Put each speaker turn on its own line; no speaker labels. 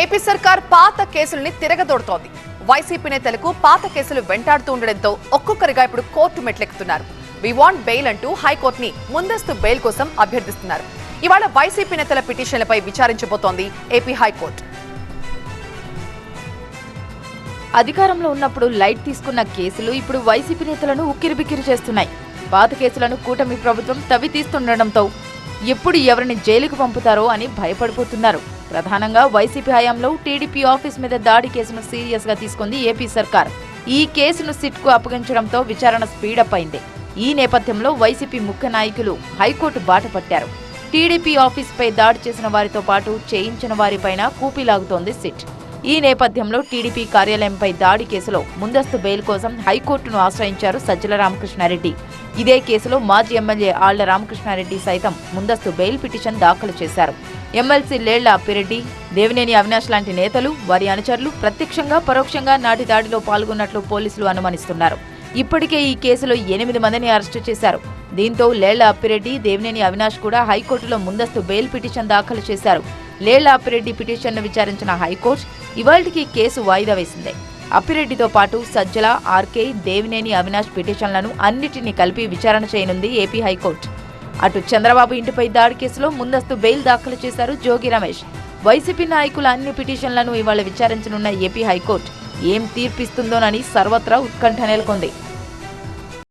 AP సర్కార్ పాత కేసుల్ని తిరగదోడుతోంది. వైసీపీ నేతలకు పాత కేసులు వెంటాడుతూ ఉండడంతో ఒక్కొక్కరిగా ఇప్పుడు కోర్టు మెట్లెక్కుతున్నారు. వి వాంట్ బెయిల్ అంటూ హైకోర్టుని ముందస్తు బెయిల్ కోసం అభ్యర్థిస్తున్నారు. ఇవాళ వైసీపీ నేతల పిటిషన్లపై విచారించబోతోంది ఏపీ హైకోర్టు.
అధికారంలో ఉన్నప్పుడు లైట్ తీసుకున్న కేసులు ఇప్పుడు వైసీపీ నేతలను ఉక్కిరిబిక్కిరి చేస్తున్నాయి. పాత కేసులను కూటమి ప్రభుత్వం తవ్వి తీస్తుండటంతో ఎప్పుడు ఎవరిని జైలుకు పంపుతారో అని భయపడిపోతున్నారు. ప్రధానంగా వైసీపీ హయాంలో టీడీపీ ఆఫీస్ మీద దాడి కేసును సీరియస్గా తీసుకుంది ఏపీ సర్కార్. ఈ కేసును సిట్కు అప్పగించడంతో విచారణ స్పీడప్ అయింది. ఈ నేపథ్యంలో వైసీపీ ముఖ్య నాయకులు హైకోర్టు బాట పట్టారు. టీడీపీ ఆఫీస్పై దాడి చేసిన వారితో పాటు చేయించిన వారిపైన కూపీలాగుతోంది సిట్. ఈ నేపథ్యంలో టీడీపీ కార్యాలయంపై దాడి కేసులో ముందస్తు బెయిల్ కోసం హైకోర్టును ఆశ్రయించారు సజ్జల రామకృష్ణారెడ్డి. ఇదే కేసులో మాజీ ఎమ్మెల్యే ఆళ్ళ రామకృష్ణారెడ్డి సైతం ముందస్తు బెయిల్ పిటిషన్ దాఖలు చేశారు. ఎమ్మెల్సీ లేళ్ళ అప్పిరెడ్డి దేవినేని అవినాష్ లాంటి నేతలు వారి అనుచరులు ప్రత్యక్షంగా పరోక్షంగా నాటి దాడిలో పాల్గొన్నట్లు పోలీసులు అనుమానిస్తున్నారు. ఇప్పటికే ఈ కేసులో ఎనిమిది మందిని అరెస్టు చేశారు. దీంతో లేళ్ళ అప్పిరెడ్డి దేవినేని అవినాష్ కూడా హైకోర్టులో ముందస్తు బెయిల్ పిటిషన్ దాఖలు చేశారు. లేళ్ళ అప్పిరెడ్డి పిటిషన్ను విచారించిన హైకోర్టు ఇవాళకి కేసు వాయిదా వేసింది. అప్పిరెడ్డితో పాటు సజ్జల ఆర్కే దేవినేని అవినాష్ పిటిషన్లను అన్నిటినీ కలిపి విచారణ చేయనుంది ఏపీ హైకోర్టు. అటు చంద్రబాబు ఇంటిపై దాడి కేసులో ముందస్తు బెయిల్ దాఖలు చేశారు జోగి రమేష్. వైసీపీ నాయకుల అన్ని పిటిషన్లను ఇవాళ విచారించనున్న ఏపీ హైకోర్టు. ఏం తీర్పిస్తుందోనని సర్వత్రా ఉత్కంఠ నెలకొంది.